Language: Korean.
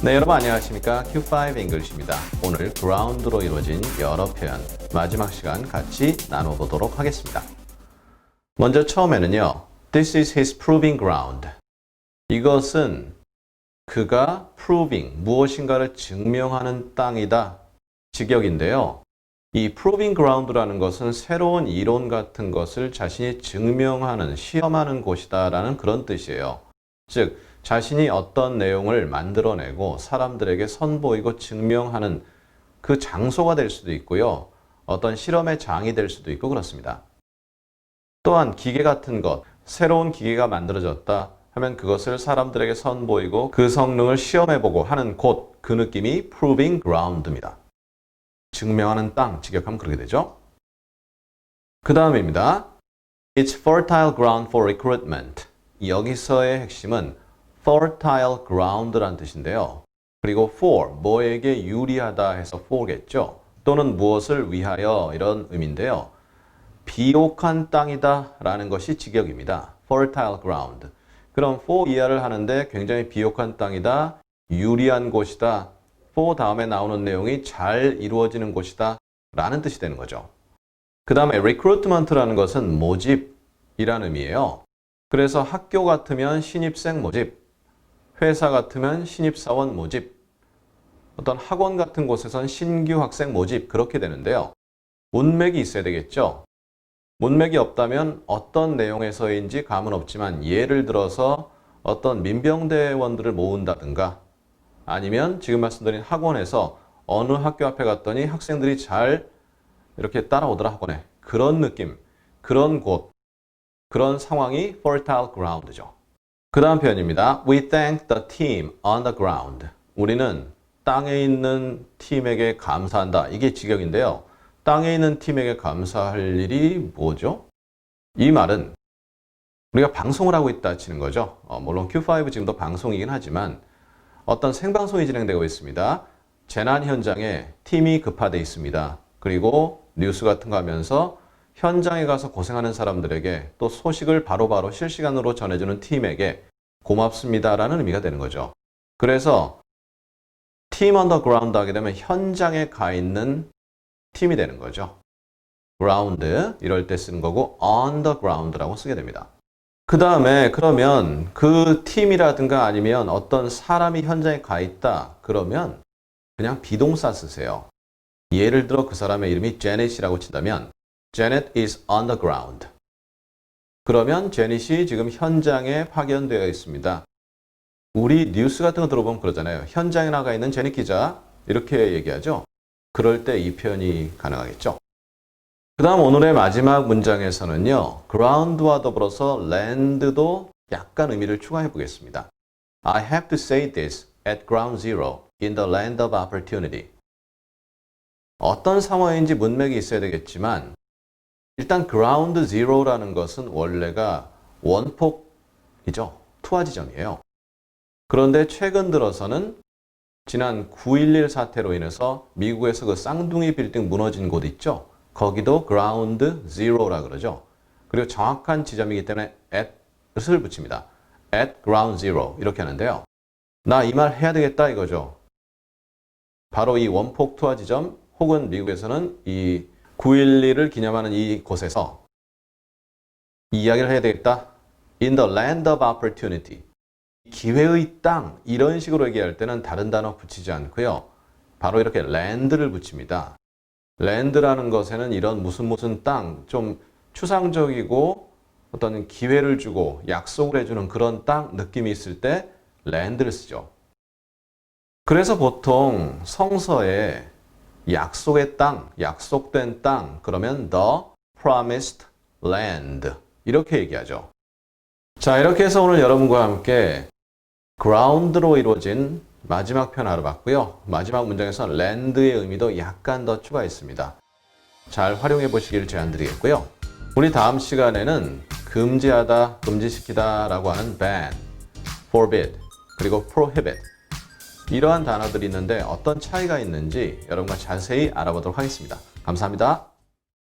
네, 여러분 안녕하십니까? Q5 English입니다. 오늘 ground로 이루어진 여러 표현 마지막 시간 같이 나눠보도록 하겠습니다. 먼저 처음에는요. This is his proving ground. 이것은 그가 proving, 무엇인가를 증명하는 땅이다. 직역인데요. 이 proving ground라는 것은 새로운 이론 같은 것을 자신이 증명하는, 시험하는 곳이다라는 그런 뜻이에요. 즉, 자신이 어떤 내용을 만들어내고 사람들에게 선보이고 증명하는 그 장소가 될 수도 있고요. 어떤 실험의 장이 될 수도 있고 그렇습니다. 또한 기계 같은 것, 새로운 기계가 만들어졌다 하면 그것을 사람들에게 선보이고 그 성능을 시험해보고 하는 곳, 그 느낌이 proving ground입니다. 증명하는 땅, 직역하면 그렇게 되죠. 그 다음입니다. It's fertile ground for recruitment. 여기서의 핵심은 fertile ground란 뜻인데요. 그리고 for, 뭐에게 유리하다 해서 for겠죠. 또는 무엇을 위하여 이런 의미인데요. 비옥한 땅이다 라는 것이 직역입니다. fertile ground. 그럼 for 이하를 하는데 굉장히 비옥한 땅이다, 유리한 곳이다, for 다음에 나오는 내용이 잘 이루어지는 곳이다 라는 뜻이 되는 거죠. 그 다음에 recruitment라는 것은 모집이라는 의미예요. 그래서 학교 같으면 신입생 모집, 회사 같으면 신입사원 모집, 어떤 학원 같은 곳에선 신규 학생 모집 그렇게 되는데요. 문맥이 있어야 되겠죠. 문맥이 없다면 어떤 내용에서인지 감은 없지만 예를 들어서 어떤 민병대원들을 모은다든가 아니면 지금 말씀드린 학원에서 어느 학교 앞에 갔더니 학생들이 잘 이렇게 따라오더라 학원에 그런 느낌, 그런 곳, 그런 상황이 fertile ground죠. 그 다음 표현입니다. We thank the team on the ground. 우리는 땅에 있는 팀에게 감사한다. 이게 직역인데요. 땅에 있는 팀에게 감사할 일이 뭐죠? 이 말은 우리가 방송을 하고 있다 치는 거죠. 어, 물론 Q5 지금도 방송이긴 하지만 어떤 생방송이 진행되고 있습니다. 재난 현장에 팀이 급파돼 있습니다. 그리고 뉴스 같은 거 하면서 현장에 가서 고생하는 사람들에게 또 소식을 바로 바로 실시간으로 전해주는 팀에게 고맙습니다라는 의미가 되는 거죠. 그래서 팀 언더그라운드 하게 되면 현장에 가 있는 팀이 되는 거죠. ground 이럴 때 쓰는 거고 ground라고 쓰게 됩니다. 그 다음에 그러면 그 팀이라든가 아니면 어떤 사람이 현장에 가 있다 그러면 그냥 비동사 쓰세요. 예를 들어 그 사람의 이름이 제넷이라고 친다면 Janet is on the ground. 그러면 제닛이 지금 현장에 파견되어 있습니다. 우리 뉴스 같은 거 들어보면 그러잖아요. 현장에 나가 있는 제닛 기자 이렇게 얘기하죠. 그럴 때 이 표현이 가능하겠죠. 그 다음 오늘의 마지막 문장에서는요. ground와 더불어서 land도 약간 의미를 추가해 보겠습니다. I have to say this at ground zero in the land of opportunity. 어떤 상황인지 문맥이 있어야 되겠지만 일단 ground zero라는 것은 원래가 원폭이죠. 투하 지점이에요. 그런데 최근 들어서는 지난 9.11 사태로 인해서 미국에서 그 쌍둥이 빌딩 무너진 곳 있죠. 거기도 ground zero라 그러죠. 그리고 정확한 지점이기 때문에 at을 붙입니다. at ground zero 이렇게 하는데요. 나 이 말 해야 되겠다 이거죠. 바로 이 원폭 투하 지점 혹은 미국에서는 이 9.11을 기념하는 이곳에서 이야기를 해야 되겠다. In the land of opportunity. 기회의 땅 이런 식으로 얘기할 때는 다른 단어 붙이지 않고요. 바로 이렇게 land를 붙입니다. land라는 것에는 이런 무슨 무슨 땅, 좀 추상적이고 어떤 기회를 주고 약속을 해주는 그런 땅 느낌이 있을 때 land를 쓰죠. 그래서 보통 성서에 약속의 땅, 약속된 땅, 그러면 the promised land. 이렇게 얘기하죠. 자, 이렇게 해서 오늘 여러분과 함께 ground로 이루어진 마지막 편 알아봤고요. 마지막 문장에서 land의 의미도 약간 더 추가했습니다. 잘 활용해 보시길 제안드리겠고요. 우리 다음 시간에는 금지하다, 금지시키다 라고 하는 ban, forbid, 그리고 prohibit 이러한 단어들이 있는데 어떤 차이가 있는지 여러분과 자세히 알아보도록 하겠습니다. 감사합니다.